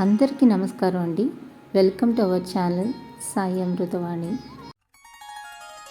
అందరికీ నమస్కారం అండి. Welcome to our channel Sai Amruthavani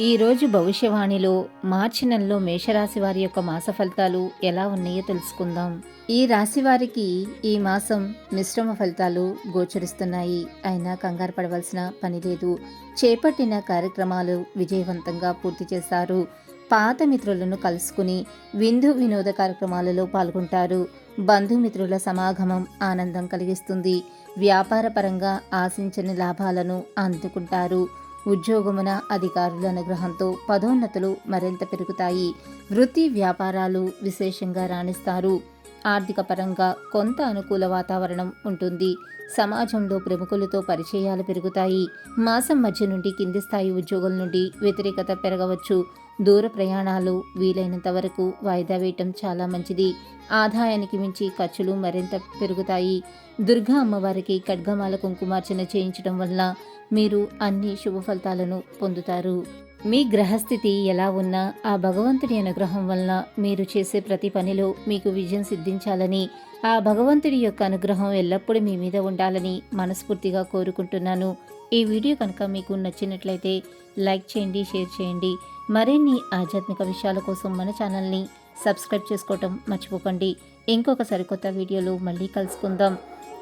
ఈరోజు భవిష్యవాణిలో మార్చి నెలలో మేషరాశి వారి యొక్క మాస ఫలితాలు ఎలా ఉన్నాయో తెలుసుకుందాం. ఈ రాశి వారికి ఈ మాసం మిశ్రమ ఫలితాలు గోచరిస్తున్నాయి. అయినా కంగారు పడవలసిన పని లేదు. చేపట్టిన కార్యక్రమాలు విజయవంతంగా పూర్తి చేశారు. పాత మిత్రులను కలుసుకుని విందు వినోద కార్యక్రమాలలో పాల్గొంటారు. బంధుమిత్రుల సమాగమం ఆనందం కలిగిస్తుంది. వ్యాపార పరంగా ఆశించని లాభాలను అందుకుంటారు. ఉద్యోగమున అధికారుల అనుగ్రహంతో పదోన్నతులు మరింత పెరుగుతాయి. వృత్తి వ్యాపారాలు విశేషంగా రాణిస్తారు. ఆర్థిక పరంగా కొంత అనుకూల వాతావరణం ఉంటుంది. సమాజంలో ప్రముఖులతో పరిచయాలు పెరుగుతాయి. మాసం మధ్య నుండి కింది స్థాయి ఉద్యోగుల నుండి వ్యతిరేకత పెరగవచ్చు. దూర ప్రయాణాలు వీలైనంత వరకు వాయిదా వేయటం చాలా మంచిది. ఆదాయానికి మించి ఖర్చులు మరింత పెరుగుతాయి. దుర్గా అమ్మవారికి ఖడ్గమాల కుంకుమార్చన చేయించడం వల్ల మీరు అన్ని శుభ ఫలితాలను పొందుతారు. మీ గ్రహస్థితి ఎలా ఉన్నా ఆ భగవంతుడి అనుగ్రహం వలన మీరు చేసే ప్రతి పనిలో మీకు విజయం సిద్ధించాలని ఆ భగవంతుడి యొక్క అనుగ్రహం ఎల్లప్పుడూ మీ మీద ఉండాలని మనస్ఫూర్తిగా కోరుకుంటున్నాను. ఈ వీడియో కనుక మీకు నచ్చినట్లయితే లైక్ చేయండి షేర్ చేయండి. మరిన్ని ఆధ్యాత్మిక విషయాల కోసం మన ఛానల్ని సబ్స్క్రైబ్ చేసుకోవటం మర్చిపోకండి. ఇంకొక సరికొత్త వీడియోలో మళ్ళీ కలుసుకుందాం.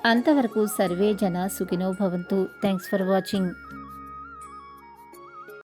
అంతవరకు సర్వే జన సుఖినో భవంతు. Thanks for watching